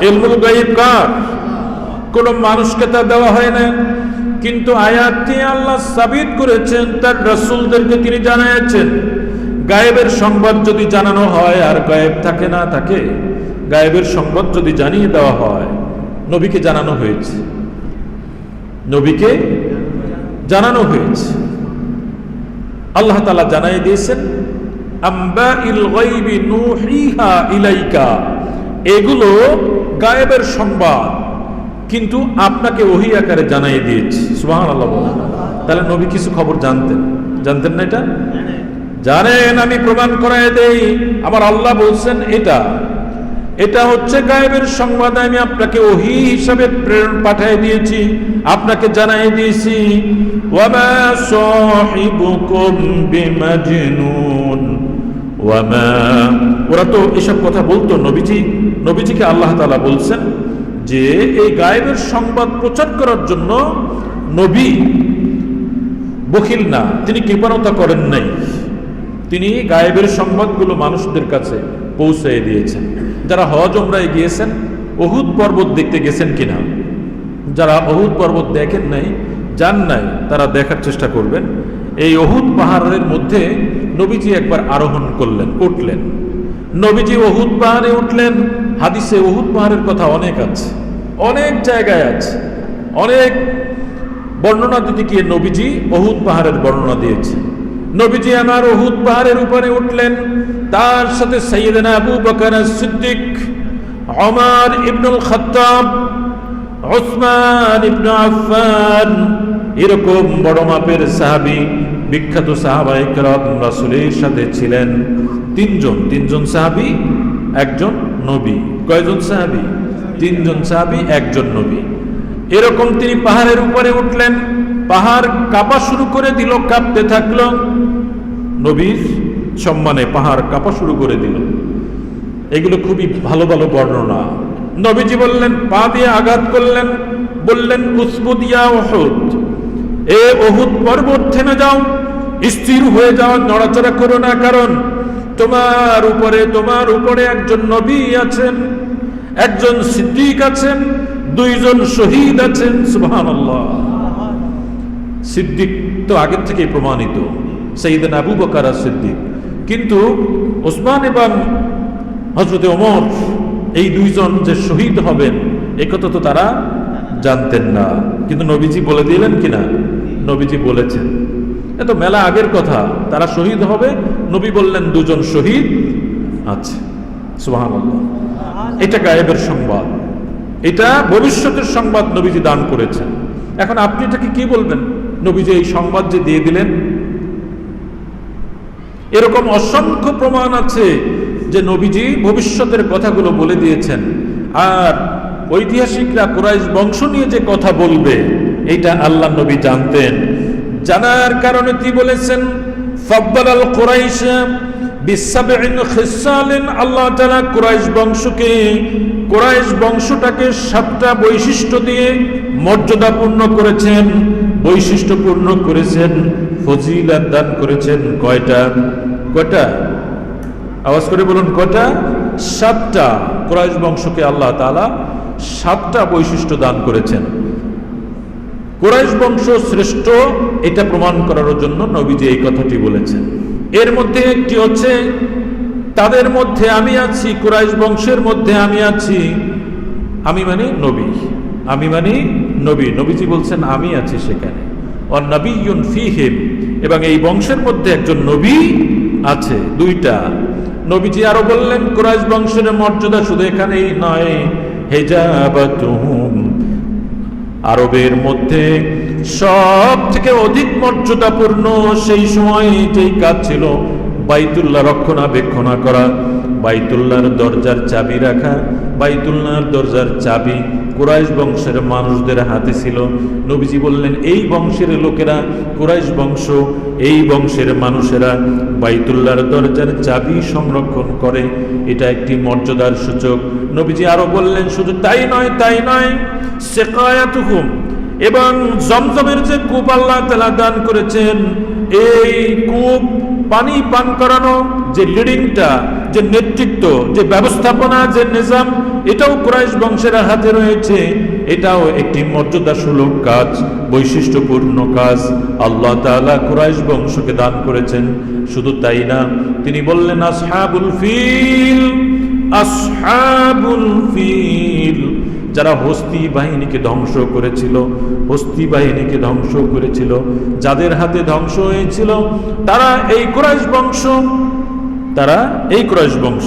এলমুল গাইব কার? কোন মানুষকে তা দেওয়া হয় না। কিন্তু আয়াতটি আল্লাহ সাবিত করেছেন, তার রসুলদেরকে তিনি জানাইছেন গায়েবের সংবাদ যদি জানানো হয় আর গায়েব থাকে না থাকে, গায়েবের সংবাদ যদি জানিয়ে দেওয়া হয়, নবীকে জানানো হয়েছে। নবীকে জানানো হয়েছে। আল্লাহ তালা জানাই দিয়েছেন আম্বা ইলাইকা। এগুলো গায়েবের সংবাদ, কিন্তু আপনাকে ওহি আকারে জানাই দিয়েছি। সুবহান আল্লাহ তাহলে নবী কিছু খবর জানতেন? জানতেন না এটা? জানেন, আমি প্রমাণ করাই দেই। আমার আল্লাহ বলছেন এটা। এটা হচ্ছে গায়েবের সংবাদ, আমি আপনাকে ওহি হিসাবে প্রেরণ পাঠিয়ে দিয়েছি, আপনাকে জানাই দিয়েছি। ওরা তো এসব কথা বলতো নবীজি। নবীজিকে আল্লাহ তাআলা বলছেন যে, এই গায়েবের সংবাদ প্রচার করার জন্য নবী বখিল না, তিনি কৃপণতা করেন নাই। তিনি গায়েবের সংবাদগুলো মানুষদের কাছে পৌঁছে দিয়েছেন। যারা হজ ওমরায় গিয়েছেন অহুদ পর্বত দেখতে গেছেন কিনা? যারা অহুদ পর্বত দেখেন নাই, যান নাই, তারা দেখার চেষ্টা করবেন। এই অহুদ পাহাড়ের মধ্যে নবীজি একবার আরোহণ করলেন, উঠলেন। নবীজি অহুদ পাহাড়ে উঠলেন। হাদিসে অহুদ পাহাড়ের কথা অনেক আছে, অনেক জায়গায় আছে। অনেক বর্ণনা দিতে গিয়ে নবীজি অহুদ পাহাড়ের বর্ণনা দিয়েছে। নবীজি আমার অহুদ পাহাড়ের উপরে উঠলেন, তার সাথে সৈয়দনা আবু বকর সিদ্দিক অমর ইবনুল খত্তাব ওসমান ইবনু আফফান, এরকম বড় মাপের সাহাবী, বিখ্যাত সাহাবা ইকরাম রাসূলের সাথে ছিলেন। তিনজন তিনজন সাহাবী, একজন নবী। কয়জন সাহাবী? তিনজন সাহাবী, একজন নবী। এরকম তিনি পাহাড়ের উপরে উঠলেন, পাহাড় কাঁপা শুরু করে দিল, কাঁপতে থাকল। নবীর সম্মানে পাহাড় কাঁপা শুরু করে দিল। এগুলো খুবই ভালো ভালো বর্ণনা। নবীজি বললেন, পা দিয়ে আঘাত করলেন, বললেন উসবুদিয়া ওহুদ এ ওহুদ পর্বত থেমে যাও। স্থির হয়ে যাও নড়াচড়া করো না, কারণ তোমার উপরে তোমার উপরে একজন নবী আছেন, একজন সিদ্দিক আছেন, দুইজন শহীদ আছেন, সুবহানাল্লাহ। সিদ্দিক তো আগের থেকেই প্রমাণিত সঈদিন আবু বকার সিদ্দিক। কিন্তু ওসমান এবং হজরতে ওমর, এই দুইজন যে শহীদ হবেন একথা তো তারা জানতেন না। কিন্তু নবীজি বলে দিলেন কিনা? নবীজি বলেছেন। এত মেলা আগের কথা। তারা শহীদ হবে, নবী বললেন দুজন শহীদ আছে। সুহান এটা গায়েবের সংবাদ। এটা ভবিষ্যতের সংবাদ নবীজি দান করেছেন। এখন আপনি এটাকে কি বলবেন? নবীজি এই সংবাদ যে দিয়ে দিলেন? এরকম অসংখ্য প্রমাণ আছে যে নবীজি ভবিষ্যতের কথাগুলো বলে দিয়েছেন। আর ঐতিহাসিকরা কোরাইশ বংশ নিয়ে যে কথা বলবে, এইটা আল্লাহ নবী জানতেন। জানার কারণে কি বলেছেন? ফব্বাল কোরাইশ আল্লাহ বংশকে বংশটাকে সাতটা বৈশিষ্ট্য দিয়ে মর্যাদাপূর্ণ করেছেন। বৈশিষ্ট্যপূর্ণ করেছেন দান করেছেন আওয়াজ করে বলুন, কয়টা? সাতটা কুরাইশ বংশকে আল্লাহ সাতটা বৈশিষ্ট্য দান করেছেন। কুরাইশ বংশ শ্রেষ্ঠ, এটা প্রমাণ করার জন্য নবীজি এই কথাটি বলেছেন। এর মধ্যে একটি হচ্ছে, তাদের মধ্যে আমি আছি, কুরাইশ বংশের মধ্যে আমি আছি, আমি মানে নবী, আমি মানে নবী। নবীজি বলছেন, আমি আছি সেখানে। ও নবীন ফিহিম, এবং এই বংশের মধ্যে একজন নবী আছে, দুইটা। নবীজি আরও বললেন, কুরাইশ বংশের মর্যাদা শুধু এখানেই নয়, হেজাবাতুহুম। আরবের মধ্যে সব থেকে অধিক মর্যাদাপূর্ণ সেই সময় যেই কাজ ছিল। বাইতুল্লাহ রক্ষণাবেক্ষণা করা, বাইতুল্লাহর দরজার চাবি রাখা, বাইতুল্লাহর দরজার চাবি কুরাইশ বংশের মানুষদের হাতে ছিল। নবীজি বললেন, এই বংশের লোকেরা, কুরাইশ বংশ, এই বংশের মানুষেরা বাইতুল্লাহর দরজার চাবি সংরক্ষণ করে। এটা একটি মর্যাদার সূচক। নবীজি আরও বললেন, শুধু তাই নয় তাই নয় শেখায়াতুহুম এবং জমজমের যে কূপ আল্লাহ তালা দান করেছেন, এই কূপ পানি পান করানো, যে লিডিংটা যে নেতৃত্ব, যে ব্যবস্থাপনা, যে নিজাম, এটাও কুরাইশ বংশের হাতে রয়েছে। এটাও একটি মর্যাদাসুলভ কাজ, বৈশিষ্ট্যপূর্ণ কাজ। আল্লাহ তাআলা কুরাইশ বংশকে দান করেছেন। শুধু তাই না, তিনি বললেন, আসহাবুল ফিল আসহাবুল ফিল। যারা হস্তি বাহিনীকে ধ্বংস করেছিল, হস্তি বাহিনীকে ধ্বংস করেছিল, যাদের হাতে ধ্বংস হয়েছিল, তারা এই ক্রয়স বংশ, তারা এই ক্রয়স বংশ।